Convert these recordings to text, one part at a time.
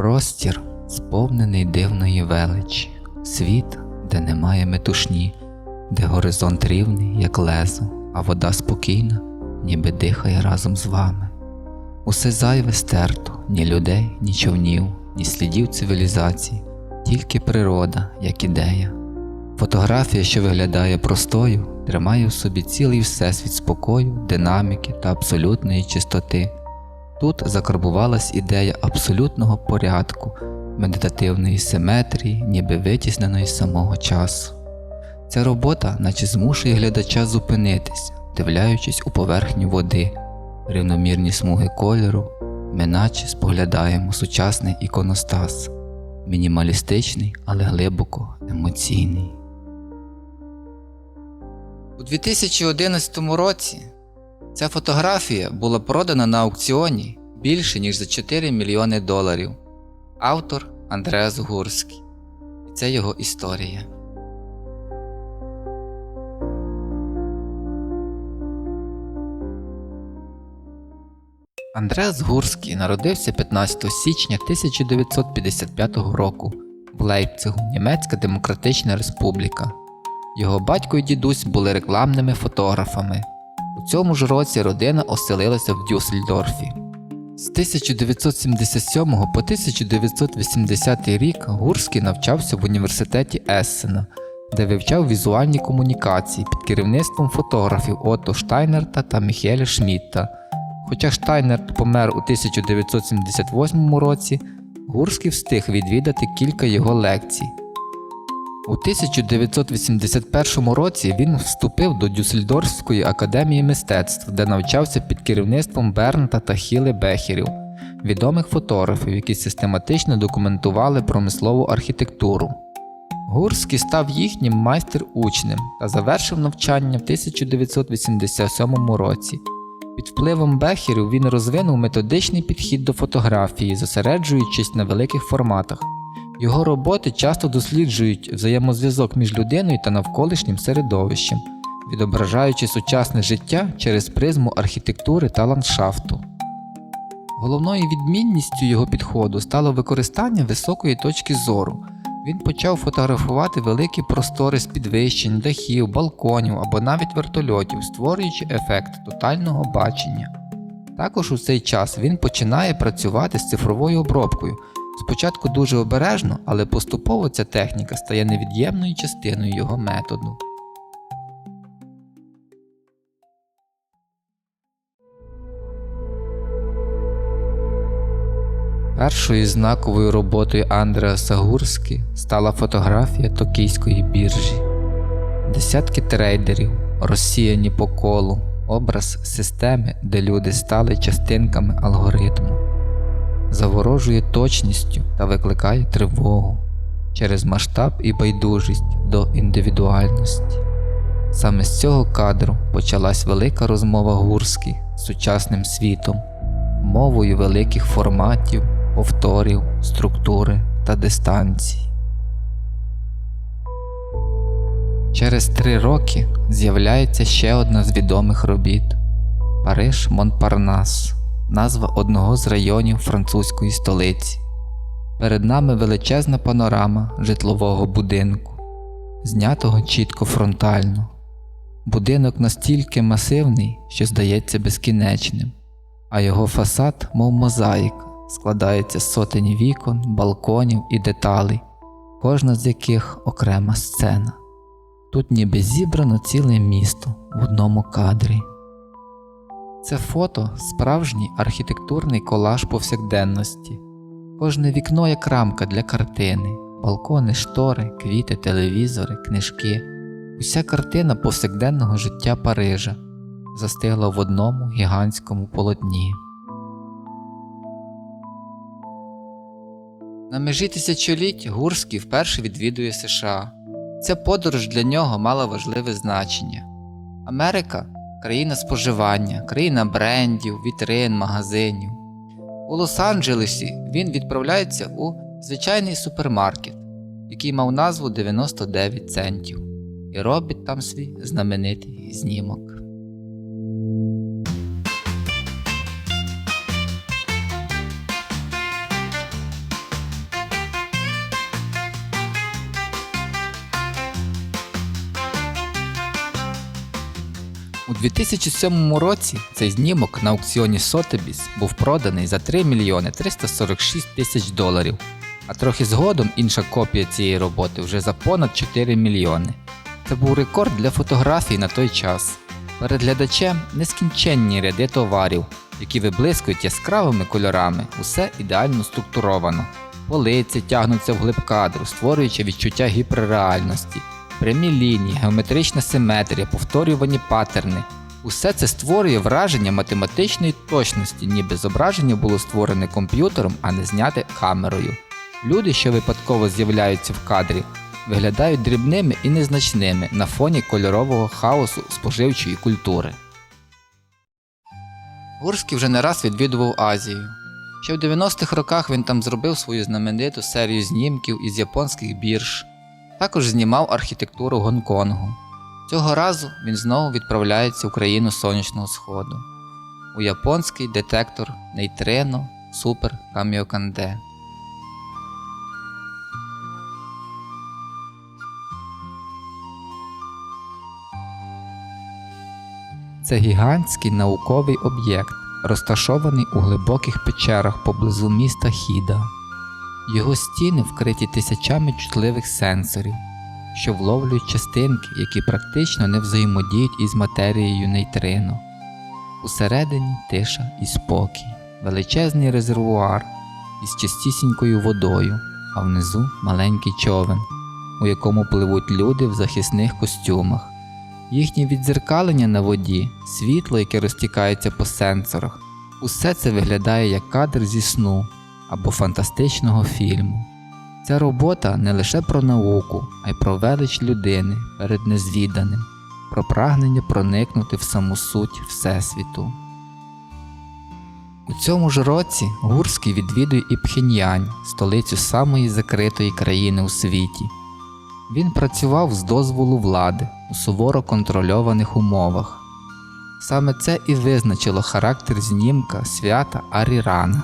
Простір, сповнений дивної величі, світ, де немає метушні, де горизонт рівний, як лезо, а вода спокійна, ніби дихає разом з вами. Усе зайве стерто, ні людей, ні човнів, ні слідів цивілізації, тільки природа, як ідея. Фотографія, що виглядає простою, тримає в собі цілий всесвіт спокою, динаміки та абсолютної чистоти. Тут закарбувалась ідея абсолютного порядку, медитативної симетрії, ніби витісненої з самого часу. Ця робота наче змушує глядача зупинитись, дивляючись у поверхню води, рівномірні смуги кольору, ми наче споглядаємо сучасний іконостас, мінімалістичний, але глибоко емоційний. У 2011 році ця фотографія була продана на аукціоні більше ніж за 4 мільйони доларів. Автор Андреас Гурський. І це його історія. Андреас Гурський народився 15 січня 1955 року в Лейпцигу, Німецька Демократична Республіка. Його батько і дідусь були рекламними фотографами. У цьому ж році родина оселилася в Дюссельдорфі. З 1977 по 1980 рік Гурський навчався в університеті Ессена, де вивчав візуальні комунікації під керівництвом фотографів Отто Штайнерта та Міхеля Шмітта. Хоча Штайнерт помер у 1978 році, Гурський встиг відвідати кілька його лекцій. У 1981 році він вступив до Дюссельдорфської академії мистецтв, де навчався під керівництвом Бернта та Хіли Бехерів, відомих фотографів, які систематично документували промислову архітектуру. Гурський став їхнім майстер-учнем та завершив навчання в 1987 році. Під впливом Бехерів він розвинув методичний підхід до фотографії, зосереджуючись на великих форматах. Його роботи часто досліджують взаємозв'язок між людиною та навколишнім середовищем, відображаючи сучасне життя через призму архітектури та ландшафту. Головною відмінністю його підходу стало використання високої точки зору. Він почав фотографувати великі простори з підвищень, дахів, балконів або навіть вертольотів, створюючи ефект тотального бачення. Також у цей час він починає працювати з цифровою обробкою. Спочатку дуже обережно, але поступово ця техніка стає невід'ємною частиною його методу. Першою знаковою роботою Андреаса Гурські стала фотографія токійської біржі. Десятки трейдерів, розсіяні по колу, образ системи, де люди стали частинками алгоритму заворожує точністю та викликає тривогу через масштаб і байдужість до індивідуальності. Саме з цього кадру почалась велика розмова Гурський з сучасним світом, мовою великих форматів, повторів, структури та дистанції. Через три роки з'являється ще одна з відомих робіт Париж Монпарнас назва одного з районів французької столиці. Перед нами величезна панорама житлового будинку, знятого чітко фронтально. Будинок настільки масивний, що здається безкінечним, а його фасад, мов мозаїка, складається з сотень вікон, балконів і деталей, кожна з яких окрема сцена. Тут ніби зібрано ціле місто в одному кадрі. Це фото справжній архітектурний колаж повсякденності. Кожне вікно як рамка для картини, балкони, штори, квіти, телевізори, книжки. Уся картина повсякденного життя Парижа застигла в одному гігантському полотні. На межі тисячоліть Гурський вперше відвідує США. Ця подорож для нього мала важливе значення. Америка країна споживання, країна брендів, вітрин, магазинів. У Лос-Анджелесі він відправляється у звичайний супермаркет, який мав назву 99 центів, і робить там свій знаменитий знімок. У 2007 році цей знімок на аукціоні Sotheby's був проданий за 3 мільйони 346 тисяч доларів, а трохи згодом інша копія цієї роботи вже за понад 4 мільйони. Це був рекорд для фотографій на той час. Перед глядачем нескінченні ряди товарів, які виблискують яскравими кольорами, усе ідеально структуровано. Полиці тягнуться вглиб кадру, створюючи відчуття гіперреальності, прямі лінії, геометрична симетрія, повторювані паттерни. Усе це створює враження математичної точності, ніби зображення було створене комп'ютером, а не зняте камерою. Люди, що випадково з'являються в кадрі, виглядають дрібними і незначними на фоні кольорового хаосу споживчої культури. Гурський вже не раз відвідував Азію. Ще в 90-х роках він там зробив свою знамениту серію знімків із японських бірж. Також знімав архітектуру Гонконгу. Цього разу він знову відправляється в країну сонячного сходу у японський детектор нейтрино Супер Каміоканде. Це гігантський науковий об'єкт, розташований у глибоких печерах поблизу міста Хіда. Його стіни вкриті тисячами чутливих сенсорів, що вловлюють частинки, які практично не взаємодіють із матерією нейтрино. Усередині тиша і спокій, величезний резервуар із чистісінькою водою, а внизу маленький човен, у якому пливуть люди в захисних костюмах. Їхнє віддзеркалення на воді, світло, яке розтікається по сенсорах, усе це виглядає як кадр зі сну або фантастичного фільму. Ця робота не лише про науку, а й про велич людини перед незвіданим, про прагнення проникнути в саму суть Всесвіту. У цьому ж році Гурський відвідує і Пхеньянь, столицю самої закритої країни у світі. Він працював з дозволу влади у суворо контрольованих умовах. Саме це і визначило характер знімка свята Арірана.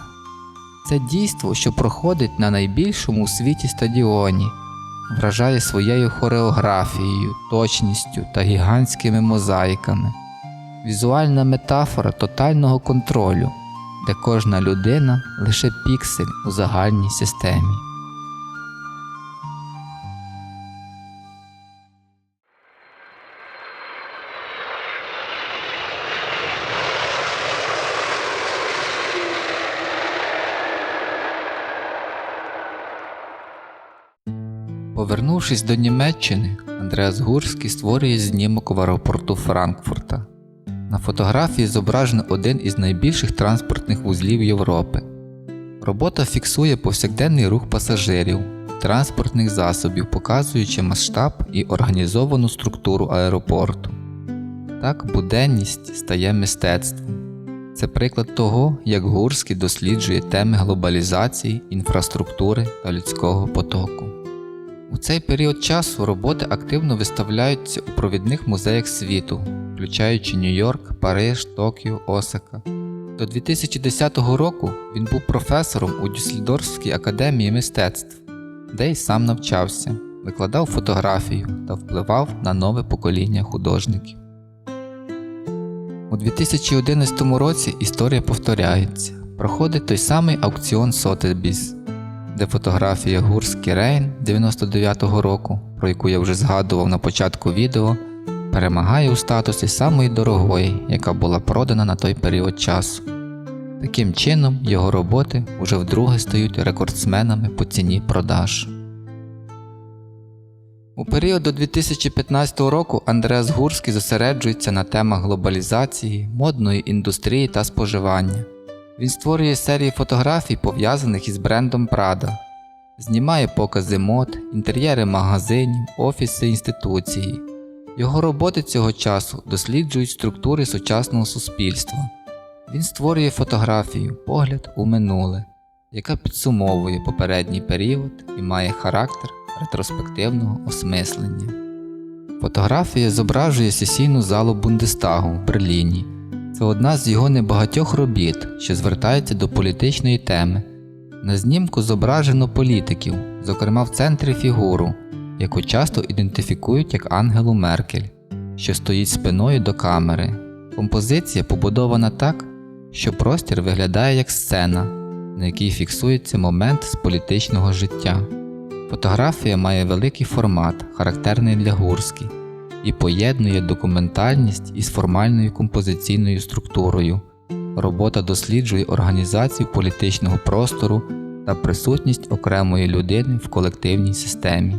Це дійство, що проходить на найбільшому у світі стадіоні, вражає своєю хореографією, точністю та гігантськими мозаїками, візуальна метафора тотального контролю, де кожна людина лише піксель у загальній системі. Повернувшись до Німеччини, Андреас Гурський створює знімок в аеропорту Франкфурта. На фотографії зображено один із найбільших транспортних вузлів Європи. Робота фіксує повсякденний рух пасажирів, транспортних засобів, показуючи масштаб і організовану структуру аеропорту. Так буденність стає мистецтвом. Це приклад того, як Гурський досліджує теми глобалізації, інфраструктури та людського потоку. У цей період часу роботи активно виставляються у провідних музеях світу, включаючи Нью-Йорк, Париж, Токіо, Осака. До 2010 року він був професором у Дюссельдорфській академії мистецтв, де й сам навчався, викладав фотографію та впливав на нове покоління художників. У 2011 році історія повторяється. Проходить той самий аукціон Sotheby's, де фотографія Гурський Рейн 99-го року, про яку я вже згадував на початку відео, перемагає у статусі самої дорогої, яка була продана на той період часу. Таким чином, його роботи уже вдруге стають рекордсменами по ціні продаж. У період до 2015 року Андреас Гурський зосереджується на темах глобалізації, модної індустрії та споживання. Він створює серії фотографій, пов'язаних із брендом Prada, знімає покази мод, інтер'єри магазинів, офіси інституції. Його роботи цього часу досліджують структури сучасного суспільства. Він створює фотографію Погляд у минуле, яка підсумовує попередній період і має характер ретроспективного осмислення. Фотографія зображує сесійну залу Бундестагу в Берліні. Це одна з його небагатьох робіт, що звертається до політичної теми. На знімку зображено політиків, зокрема в центрі фігуру, яку часто ідентифікують як Ангелу Меркель. що стоїть спиною до камери. Композиція побудована так, що простір виглядає як сцена, на якій фіксується момент з політичного життя. Фотографія має великий формат, характерний для Гурський, і поєднує документальність із формальною композиційною структурою. Робота досліджує організацію політичного простору та присутність окремої людини в колективній системі.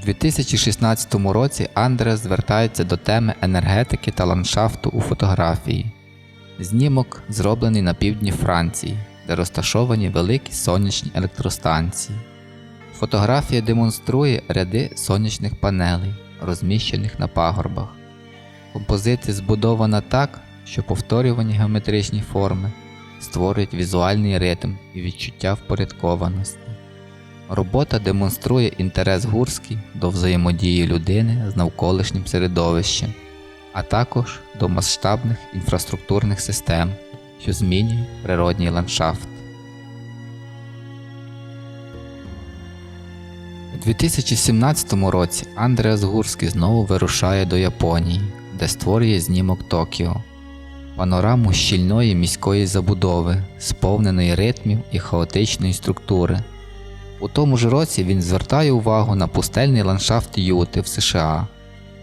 2016 році Андреас звертається до теми енергетики та ландшафту у фотографії. Знімок зроблений на півдні Франції, де розташовані великі сонячні електростанції. Фотографія демонструє ряди сонячних панелей, розміщених на пагорбах. Композиція збудована так, що повторювані геометричні форми створюють візуальний ритм і відчуття впорядкованості. Робота демонструє інтерес Гурський до взаємодії людини з навколишнім середовищем, а також до масштабних інфраструктурних систем, що змінюють природній ландшафт. У 2017 році Андреас Гурський знову вирушає до Японії, де створює знімок Токіо, панораму щільної міської забудови, сповненої ритмів і хаотичної структури. У тому ж році він звертає увагу на пустельний ландшафт Юти в США.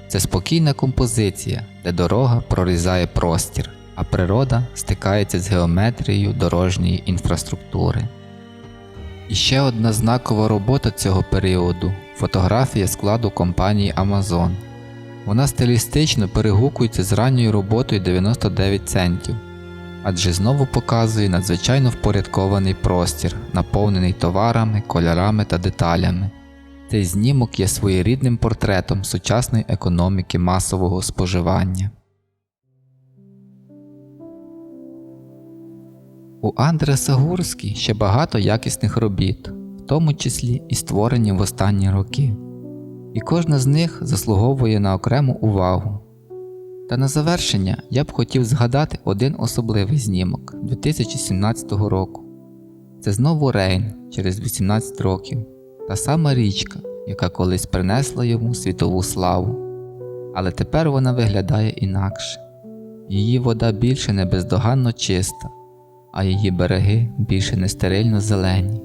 Це спокійна композиція, де дорога прорізає простір, а природа стикається з геометрією дорожньої інфраструктури. І ще одна знакова робота цього періоду фотографія складу компанії Amazon. Вона стилістично перегукується з ранньою роботою 99 центів, адже знову показує надзвичайно впорядкований простір, наповнений товарами, кольорами та деталями. Цей знімок є своєрідним портретом сучасної економіки масового споживання. У Андреса Гурські ще багато якісних робіт, в тому числі і створені в останні роки, і кожна з них заслуговує на окрему увагу. Та на завершення я б хотів згадати один особливий знімок 2017 року. Це знову Рейн через 18 років, та сама річка, яка колись принесла йому світову славу. Але тепер вона виглядає інакше. Її вода більше не бездоганно чиста, а її береги більше не стерильно зелені.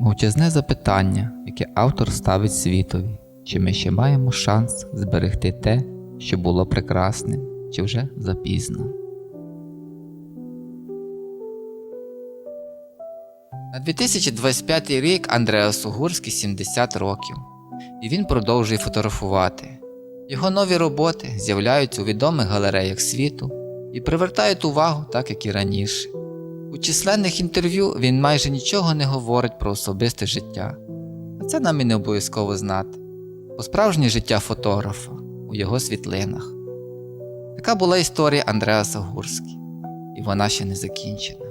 Мовчазне запитання, яке автор ставить світові, чи ми ще маємо шанс зберегти те, що було прекрасним, чи вже запізно. На 2025 рік Андреасу Гурський 70 років, і він продовжує фотографувати. Його нові роботи з'являються у відомих галереях світу і привертають увагу так, як і раніше. У численних інтерв'ю він майже нічого не говорить про особисте життя, а це нам і не обов'язково знати, бо справжнє життя фотографа у його світлинах. Така була історія Андреаса Гурські, і вона ще не закінчена.